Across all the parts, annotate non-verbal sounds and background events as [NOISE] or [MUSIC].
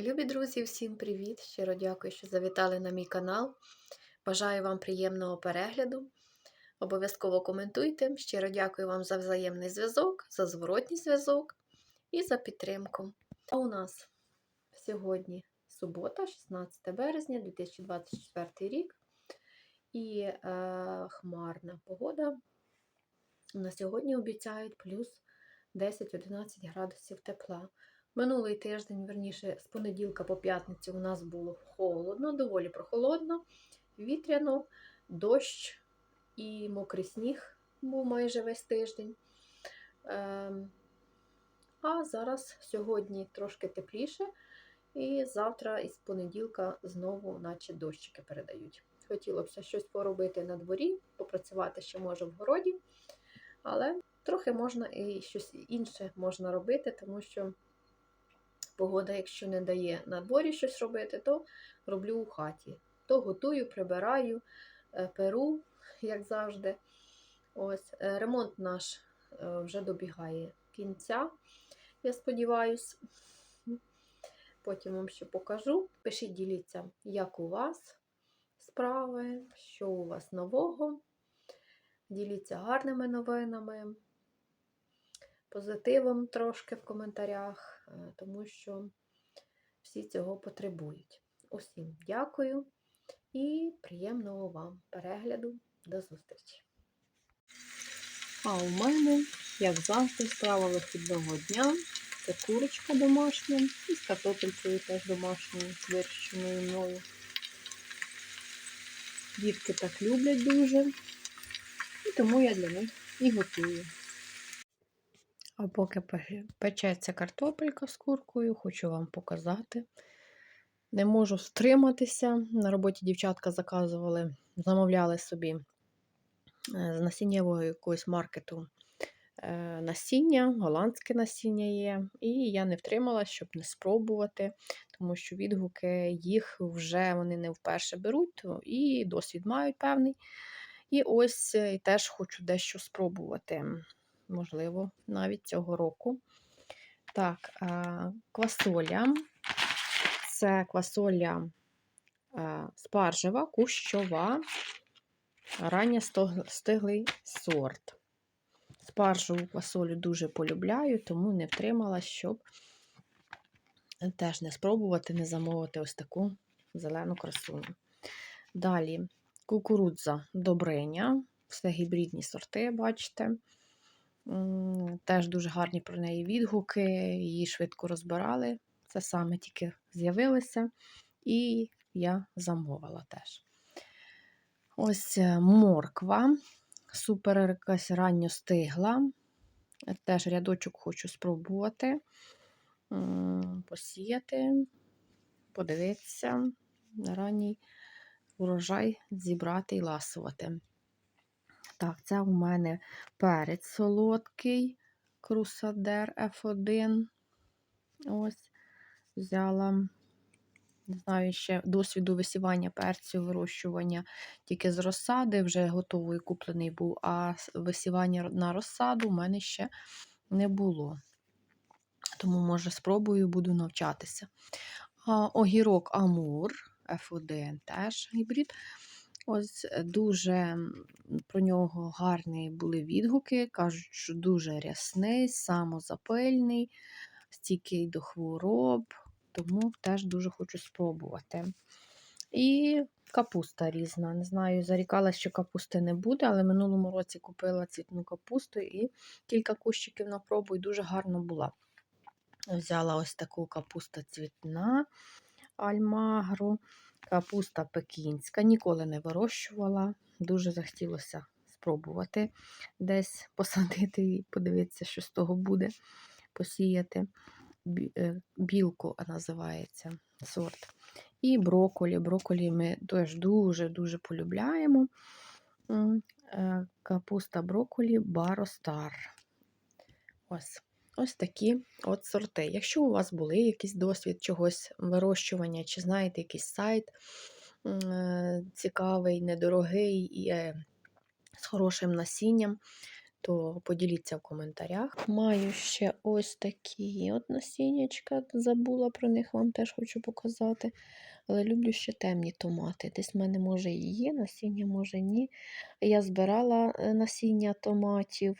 Любі друзі, всім привіт! Щиро дякую, що завітали на мій канал. Бажаю вам приємного перегляду. Обов'язково коментуйте. Щиро дякую вам за взаємний зв'язок, за зворотній зв'язок і за підтримку. А у нас сьогодні субота, 16 березня 2024 рік. І е, хмарна погода. На сьогодні обіцяють плюс 10-11 градусів тепла. Минулий тиждень, верніше, з понеділка по п'ятницю у нас було холодно, доволі прохолодно, вітряно, дощ і мокрий сніг був майже весь тиждень. Ем, а зараз сьогодні трошки тепліше, і завтра із понеділка знову, наче дощики передають. Хотілося б щось поробити на дворі, попрацювати ще може в городі, але трохи можна і щось інше можна робити, тому що. Погода, якщо не дає на дворі щось робити, то роблю у хаті. То готую, прибираю, е, перу, як завжди. Ось, е, Ремонт наш е, вже добігає кінця, я сподіваюся. Потім вам ще покажу. Пишіть, діліться, як у вас справи, що у вас нового. Діліться гарними новинами позитивом трошки в коментарях, е, тому що всі цього потребують. Усім дякую і приємного вам перегляду. До зустрічі! А у мене, як завжди, справа вихідного дня. Це курочка домашня і з картопелькою теж домашньою, вирощеною мною. Дітки так люблять дуже, і тому я для них і готую. А поки печеться картопелька з куркою, хочу вам показати. Не можу втриматися. На роботі дівчатка заказували, замовляли собі е, з насіннєвого якогось маркету е, насіння, голландське насіння є. І я не втрималася, щоб не спробувати, тому що відгуки їх вже вони не вперше беруть, і досвід мають певний. І ось і е, теж хочу дещо спробувати можливо, навіть цього року. Так, квасоля. Це квасоля спаржева, кущова, рання стиглий сорт. Спаржеву квасолю дуже полюбляю, тому не втримала, щоб теж не спробувати, не замовити ось таку зелену красуню. Далі кукурудза добриня, все гібридні сорти, бачите. Теж дуже гарні про неї відгуки, її швидко розбирали. Це саме тільки з'явилося, і я замовила теж. Ось е, морква, супер якась ранньо стигла. Теж рядочок хочу спробувати, посіяти, подивитися, на ранній урожай зібрати і ласувати. Так, це у мене перець солодкий, крусадер F1. Ось, взяла, не знаю, ще досвіду висівання перцю, вирощування тільки з розсади, вже готовий куплений був, а висівання на розсаду у мене ще не було. Тому, може, спробую, буду навчатися. А, Огірок Амур F1 теж гібрид. Ось е, дуже про нього гарні були відгуки. Кажуть, що дуже рясний, самозапильний, стійкий до хвороб, тому теж дуже хочу спробувати. І капуста різна. Не знаю, зарікала, що капусти не буде, але минулому році купила цвітну капусту і кілька кущиків на пробу, і дуже гарно була. Взяла ось таку капуста цвітна альмагру. Капуста пекінська, ніколи не вирощувала. Дуже захотілося спробувати десь [LAUGHS] посадити і подивитися, що з того буде посіяти. Е, білку називається сорт. І броколі. Броколі ми теж дуже-дуже полюбляємо. Е, капуста броколі Баростар. Ось. Ось такі от сорти. Якщо у вас були якийсь досвід чогось вирощування, чи знаєте якийсь сайт е, цікавий, недорогий і е, з хорошим насінням, то поділіться в коментарях. Маю ще ось такі от насіннячка, забула про них, вам теж хочу показати. Але люблю ще темні томати. Десь в мене, може, і є насіння, може ні. Я збирала е, насіння томатів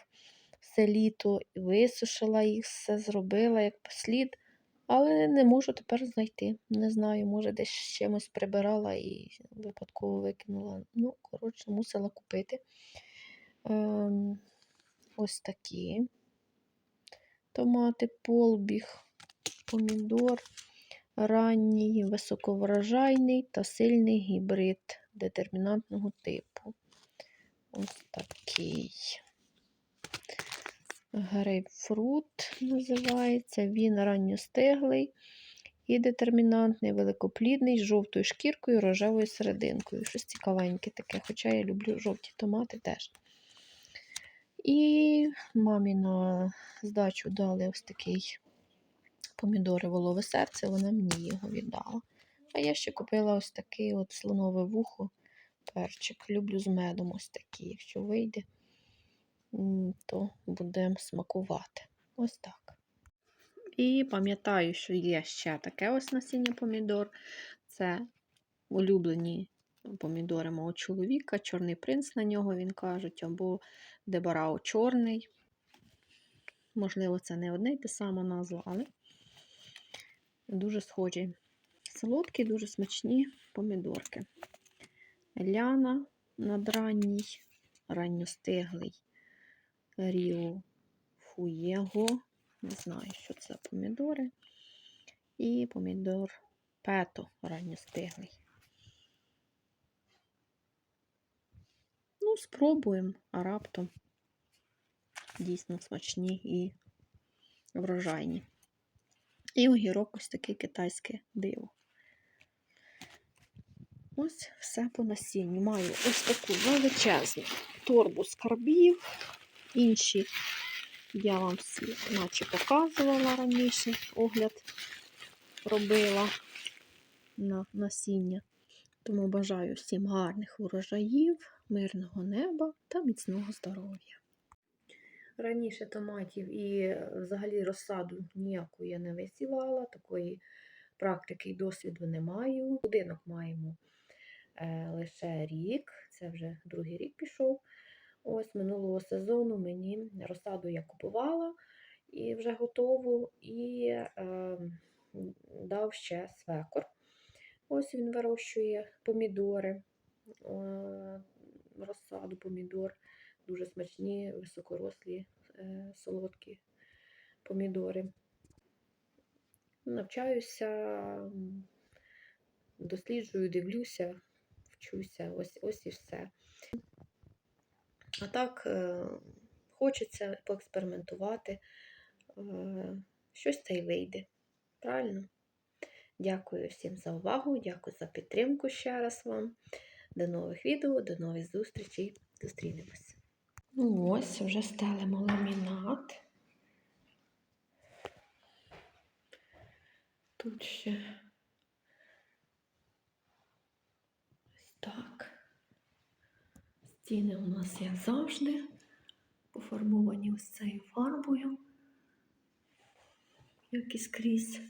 все літо, висушила їх, все зробила як слід, але не можу тепер знайти. Не знаю, може, десь чимось прибирала і випадково викинула. Ну, коротше, мусила купити. Ем, ось такі томати, полбіг, помідор, ранній, високоврожайний та сильний гібрид детермінантного типу. Ось такий. Грейпфрут називається. Він ранньостиглий і детермінантний, великоплідний, з жовтою шкіркою, рожевою серединкою. Щось цікавеньке таке, хоча я люблю жовті томати теж. І мамі на здачу дали ось такий помідори волове серце, вона мені його віддала. А я ще купила ось такий от слонове вухо, перчик. Люблю з медом ось такий, якщо вийде то будемо смакувати. Ось так. І пам'ятаю, що є ще таке ось насіння помідор. Це улюблені помідори мого чоловіка, чорний принц на нього, він кажуть, або дебарао чорний. Можливо, це не одне й те сама назва, але дуже схожі. Солодкі, дуже смачні помідорки. Ляна надранній, ранньостиглий. Ріо Фуєго. Не знаю, що це помідори. І помідор пето ранньостиглий. Ну, спробуємо, а раптом дійсно смачні і врожайні. І огірок ось таке китайське диво. Ось все по насінню. Маю ось таку величезну торбу скарбів. Інші я вам всі наче показувала раніше, огляд робила на насіння. Тому бажаю всім гарних урожаїв, мирного неба та міцного здоров'я. Раніше томатів і взагалі розсаду ніяку я не висівала, такої практики і досвіду не маю. Будинок маємо е, лише рік, це вже другий рік пішов. Ось минулого сезону мені розсаду я купувала і вже готову, і е, дав ще свекор. Ось він вирощує помідори, е, розсаду помідор, дуже смачні, високорослі, е, солодкі помідори. Навчаюся, досліджую, дивлюся, вчуся, ось ось і все. А так, е, хочеться поекспериментувати, е, щось це й вийде. Правильно? Дякую всім за увагу, дякую за підтримку ще раз вам. До нових відео, до нових зустрічей. Зустрінемось. Ну ось, вже стелимо ламінат. Тут ще ось так. Стіни у нас, як завжди, пофарбовані ось цією фарбою, як і скрізь.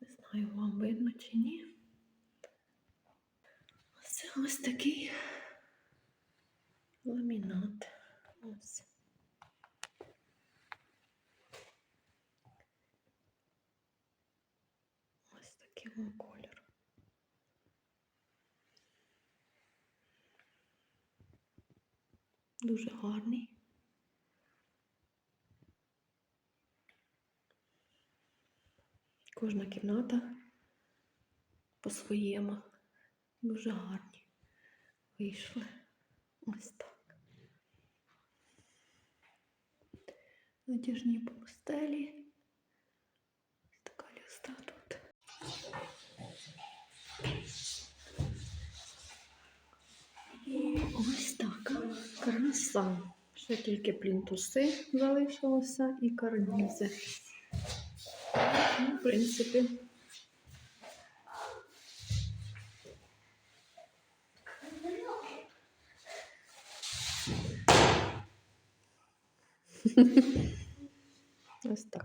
Не знаю, вам видно чи ні. Це ось такий ламінат. Ось. Ось такий кольор. Дуже гарний. Кожна кімната по-своєму. Дуже гарні. Вийшли. Ось так. Натяжні постелі. Ось така люстра тут. І ось така краса. Ще тільки плінтуси залишилося і карнізи. Ну, в принципі. Ось так.